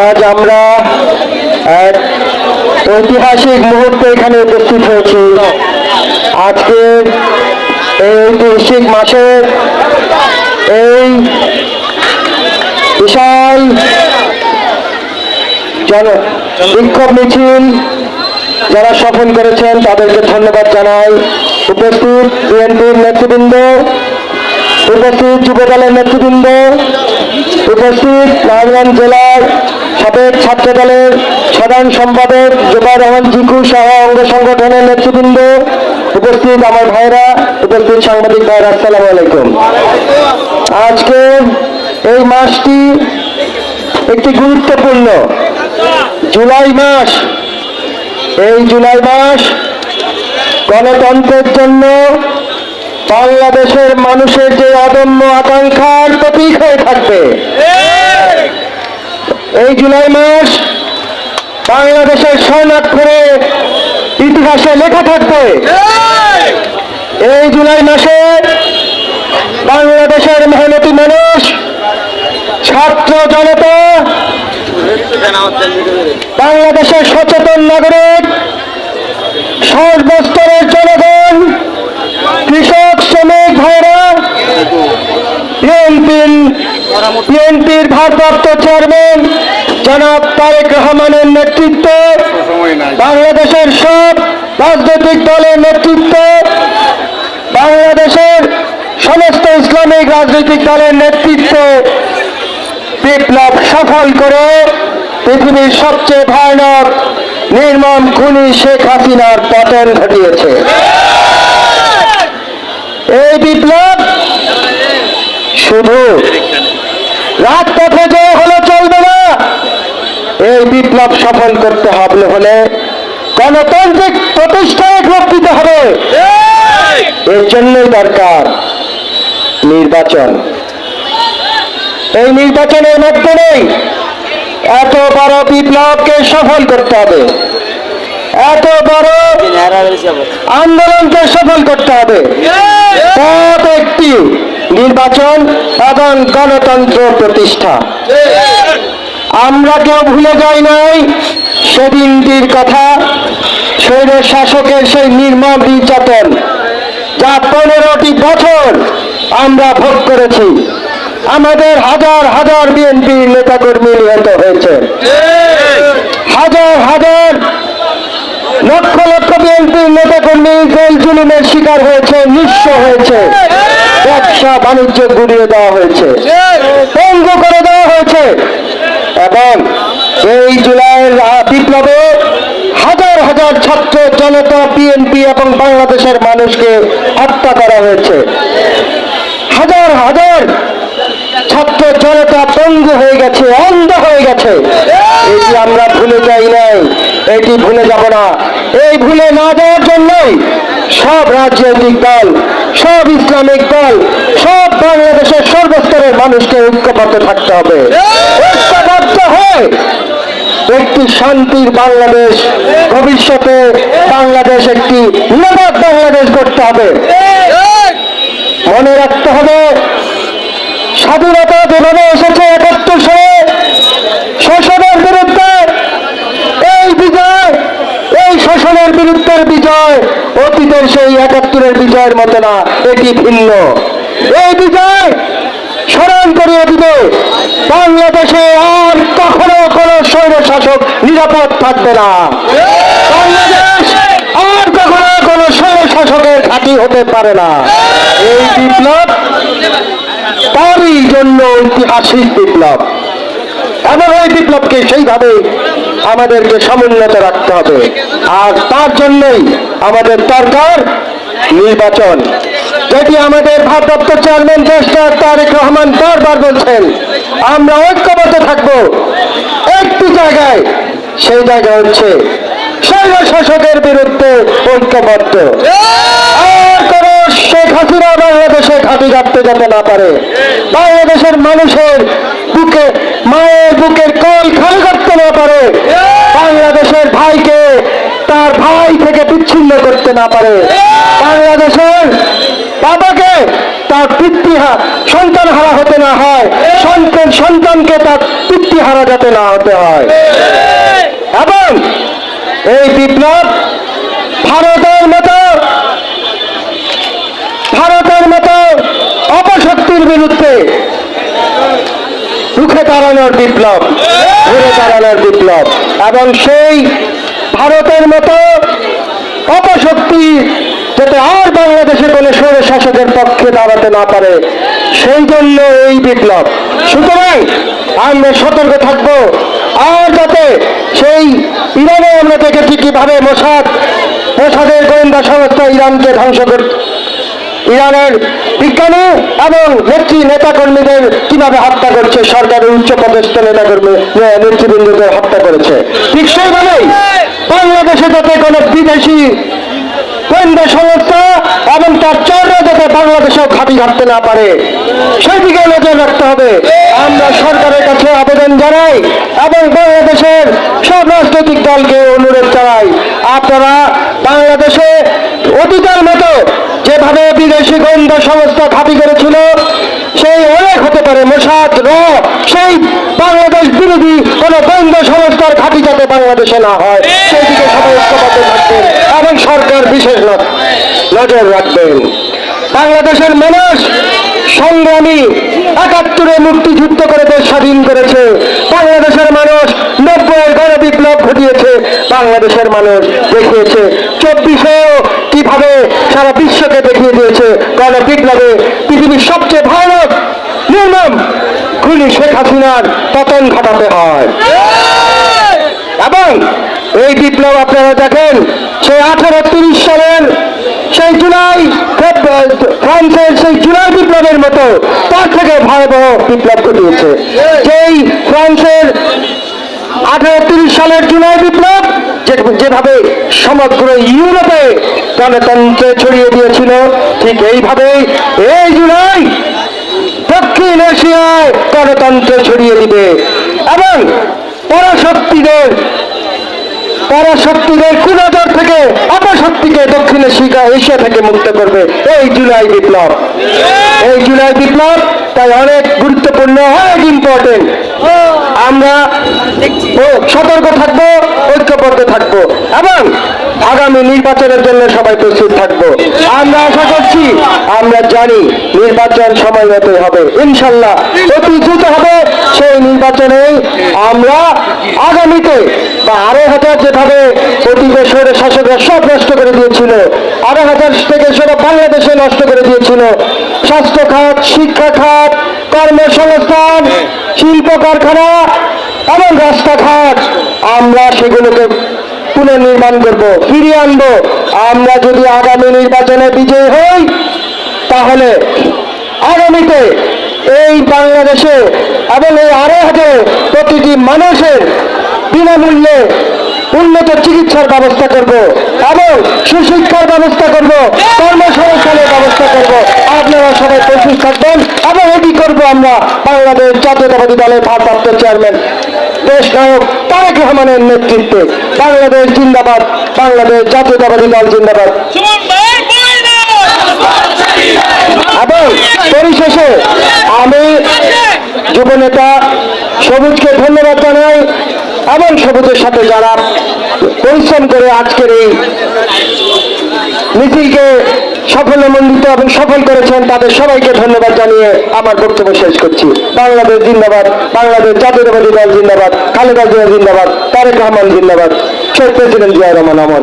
আজ আমরা এক ঐতিহাসিক মুহূর্তে এখানে উপস্থিত হয়েছি। আজকে এই ঐতিহাসিক মাসের এই বিশাল জন বিক্ষোভ মিছিল যারা সফল করেছেন, তাদেরকে ধন্যবাদ জানাই। উপস্থিত বিএনপির নেতৃবৃন্দ উপস্থিত যুবদলের নেতৃবৃন্দ, উপস্থিত নারায়ণগঞ্জ জেলার সাবেক ছাত্র দলের সাধারণ সম্পাদক জোবাই রহমান জিকু সহ অঙ্গ সংগঠনের নেতৃবৃন্দ, উপস্থিত আমার ভাইরা উপস্থিত সাংবাদিক ভাইরা আসসালামু আলাইকুম। আজকে এই মাসটি একটি গুরুত্বপূর্ণ জুলাই মাস। এই জুলাই মাস গণতন্ত্রের জন্য বাংলাদেশের মানুষের যে অদম্য আকাঙ্ক্ষার প্রতীক হয়ে থাকবে। এই জুলাই মাস বাংলাদেশের স্বর্ণাক্ষরে ইতিহাসে লেখা থাকবে। এই জুলাই মাসে বাংলাদেশের মেহনতি মানুষ, ছাত্র জনতা, বাংলাদেশের সচেতন নাগরিক, সর্বস্তরের জনগণ কৃষক শ্রমিক ভাইরা বিএনপির বিএনপির ভারপ্রাপ্ত চেয়ারম্যান জনাব তারেক রহমানের নেতৃত্বে বাংলাদেশের সব রাজনৈতিক দলের নেতৃত্ব বাংলাদেশের সমস্ত ইসলামিক রাজনৈতিক দলের নেতৃত্বে বিপ্লব সফল করে পৃথিবীর সবচেয়ে ভয়ানক নির্মম খুনি শেখ হাসিনার পতন ঘটিয়েছে। এই বিপ্লব শুধু রাজপথে যে এই বিপ্লব সফল করতে হবে হলে গণতান্ত্রিক প্রতিষ্ঠায় প্রকৃত হবে। এর জন্যই দরকার নির্বাচন। এই নির্বাচনের মাধ্যমেই এত বড় বিপ্লবকে সফল করতে হবে। এত বড় আন্দোলনকে সফল করতে হবে। একটি নির্বাচন এবং গণতন্ত্র প্রতিষ্ঠা। আমরা কেউ ভুলে যাই নাই। সেদিনটির কথা, স্বৈর শাসকের সেই নির্মম নির্যাতন, যা পনেরোটি বছর আমরা ভোগ করেছি। আমাদের হাজার হাজার বিএনপি নেতাকর্মী নিহত হয়েছে। হাজার হাজার লক্ষ লক্ষ বিএনপি নেতাকর্মী জেল জুলুমের শিকার হয়েছে, নিঃস্ব হয়েছে। ব্যবসা বাণিজ্য গুড়িয়ে দেওয়া হয়েছে। পঙ্গু করে দেওয়া হয়েছে। এবং এই জুলাইয়ের বিপ্লবে হাজার হাজার ছাত্র জনতা বিএনপি এবং বাংলাদেশের মানুষকে হত্যা করা হয়েছে। হাজার হাজার ছাত্র জনতা পঙ্গু হয়ে গেছে, অন্ধ হয়ে গেছে। এটি আমরা ভুলে যাই নাই, এটি ভুলে যাব না। এই ভুলে না যাওয়ার জন্যই সব রাজনৈতিক দল, সব ইসলামিক দল, সব বাংলাদেশের সর্বস্তরের মানুষকে ঐক্যবদ্ধ থাকতে হবে। ঐক্যবদ্ধ হয়ে একটি শান্তির বাংলাদেশ ভবিষ্যতে বাংলাদেশ একটি নিরাপদ বাংলাদেশ করতে হবে। মনে রাখতে হবে, স্বাধীনতা যেভাবে এসেছে একাত্তর সালে শোষণের বিরুদ্ধে এই বিজয় এই শোষণের বিরুদ্ধের বিজয় অতীতের সেই একাত্তরের বিজয়ের মতো না, এটি ভিন্ন। এই বিজয় স্মরণ করিয়ে দিবে, বাংলাদেশে আর কখনো কোনো স্বৈর শাসক নিরাপদ থাকবে না। বাংলাদেশ আর কখনো কোনো স্বৈর শাসকের ঘাঁটি হতে পারে না। এই বিপ্লব তারই জন্য ঐতিহাসিক বিপ্লব। এবং এই বিপ্লবকে সেইভাবে আমাদেরকে সমুন্নত রাখতে হবে। আর তার জন্যই আমাদের দরকার নির্বাচন। যেটি আমাদের ভারপ্রাপ্ত চেয়ারম্যান দেশটার তারেক রহমান বারবার বলছেন আমরা ঐক্যবদ্ধ থাকব। একটি জায়গায় সেই জায়গা হচ্ছে শৈল শাসকের বিরুদ্ধে ঐক্যবদ্ধ। শেখ হাসিনা বাংলাদেশে ঘাঁটি কাটতে যেতে না পারে, বাংলাদেশের মানুষের বুকে, মায়ের বুকের কল খালি করতে না পারে, বাংলাদেশের ভাইকে তার ভাই থেকে বিচ্ছিন্ন করতে না পারে, বাংলাদেশের বাবাকে তার পিতৃহা সন্তান হারা হতে না হয়, সন্তান, সন্তানকে তার তৃপ্তিহারা যাতে না হতে হয়। এবং এই বিপ্লব ভারতের মতো ভারতের মতো বিরুদ্ধে রুখে দাঁড়ানোর বিপ্লব ঘুরে দাঁড়ানোর বিপ্লব। এবং সেই ভারতের মতো অপশক্তি যাতে আর বাংলাদেশে কোনো সৌর শাসকের পক্ষে দাঁড়াতে না পারে, সেই জন্য এই বিপ্লব। সুতরাং আমরা সতর্ক থাকব। আর যাতে সেই ইরানে আমরা দেখেছি কীভাবে মোসাদ, মোসাদের গোয়েন্দা সংস্থা ইরানকে ধ্বংস কর ইরানের বিজ্ঞানী এবং নেত্রী নেতাকর্মীদের কীভাবে হত্যা করছে? সরকারের উচ্চ পদস্থ নেতাকর্মী এ, নেতৃবৃন্দদের হত্যা করেছে। ঠিক সেইভাবেই বাংলাদেশে যাতে কোনো বিদেশি গোয়েন্দা সংস্থা এবং তার চররা যাতে বাংলাদেশেও খাঁটি ঘাটতে না পারে সেই দিকে নজর রাখতে হবে। আমরা সরকারের কাছে আবেদন জানাই এবং বাংলাদেশের সব রাজনৈতিক দলকে অনুরোধ জানাই। আপনারা বাংলাদেশে মতো যেভাবে বিদেশি গোয়েন্দা সংস্থা ঘাঁটি করেছিল, সেই অনেক হতে পারে মোসাদ র, সেই বাংলাদেশ বিরোধী কোন গোয়েন্দা সংস্থার ঘাঁটি যাতে বাংলাদেশে না হয় সেই দিকে সবাই ঐক্যবদ্ধ থাকবেন এবং সরকার বিশেষ নজর রাখবেন। বাংলাদেশের মানুষ সংগ্রামী একাত্তরে মুক্তিযুদ্ধ করে দেশ স্বাধীন করেছে। বাংলাদেশের মানুষ নব্বই গণ বিপ্লব ঘটিয়েছে। বাংলাদেশের মানুষ দেখিয়েছে চব্বিশেও বিপ্লবে পৃথিবীর সবচেয়ে ভয়ানক নির্মম খুনি শেখ হাসিনার পতন ঘটাতে হয়। এবং এই বিপ্লব আপনারা দেখেন, সেই আঠারো তিরিশ সালের সেই জুলাই ফ্রান্সের সেই জুলাই বিপ্লবের মতো তার থেকে ভয়াবহ বিপ্লব ঘটিয়েছে। সেই ফ্রান্সের আঠারো তিরিশ সালের জুলাই বিপ্লব যেভাবে সমগ্র ইউরোপে গণতন্ত্রে ছড়িয়ে দিয়েছিল, ঠিক এইভাবেই এই জুলাই দক্ষিণ এশিয়ায় গণতন্ত্র ছড়িয়ে দিবে। এবং পরাশক্তিদের পরাশক্তিদের কুনজর থেকে অপশক্তিকে দক্ষিণ এশিয়া এশিয়া থেকে মুক্ত করবে এই জুলাই বিপ্লব। এই জুলাই বিপ্লব তাই অনেক গুরুত্বপূর্ণ, অনেক ইম্পর্টেন্ট আমরা সতর্ক থাকব, ঐক্যবদ্ধ থাকব এবং আগামী নির্বাচনের জন্য সবাই প্রস্তুত থাকব। আমরা আশা করছি, আমরা জানি নির্বাচন সময় মতো হবে। ইনশাল্লাহ অতি দ্রুত হবে সেই নির্বাচনে আমরা আগামীতে বা আড়াই হাজার যেভাবে প্রতিবেশনের শাসকরা সব নষ্ট করে দিয়েছিল, আড়াই হাজার থেকে সেটা বাংলাদেশে নষ্ট করে দিয়েছিল, স্বাস্থ্য খাত, শিক্ষা খাত, কর্মসংস্থান, শিল্প কারখানা রাস্তাঘাট আমরা সেগুলোকে পুনর্নির্মাণ করব, ফিরিয়ে আনব। আমরা যদি আগামী নির্বাচনে বিজয়ী হই, তাহলে আগামীতে এই বাংলাদেশে এবং এই আড়াই হাজার প্রতিটি মানুষের বিনামূল্যে উন্নত চিকিৎসার ব্যবস্থা করব এবং সুশিক্ষার ব্যবস্থা করব, কর্মসংস্থানের ব্যবস্থা করব। আপনারা সবাই প্রস্তুত থাকবেন এবং এটি করব আমরা বাংলাদেশ জাতীয়তাবাদী দলের ভারপ্রাপ্ত চেয়ারম্যান দেশ নায়ক তারেক রহমানের নেতৃত্বে বাংলাদেশ জিন্দাবাদ, বাংলাদেশ জাতীয়তাবাদী দল জিন্দাবাদ। এবং পরিশেষে আমি যুব নেতা সবুজকে ধন্যবাদ জানাই এবং সবুজের সাথে যারা পরিশ্রম করে আজকের এই মিছিলকে সাফল্যমণ্ডিত এবং সফল করেছেন তাদের সবাইকে ধন্যবাদ জানিয়ে আমার বক্তব্য শেষ করছি। বাংলাদেশ জিন্দাবাদ, বাংলাদেশ জাতীয়তাবাদী দল জিন্দাবাদ খালেদা জিয়া জিন্দাবাদ, তারেক রহমান জিন্দাবাদ, শেখ প্রেসিডেন্ট জিয়া রহমান আমার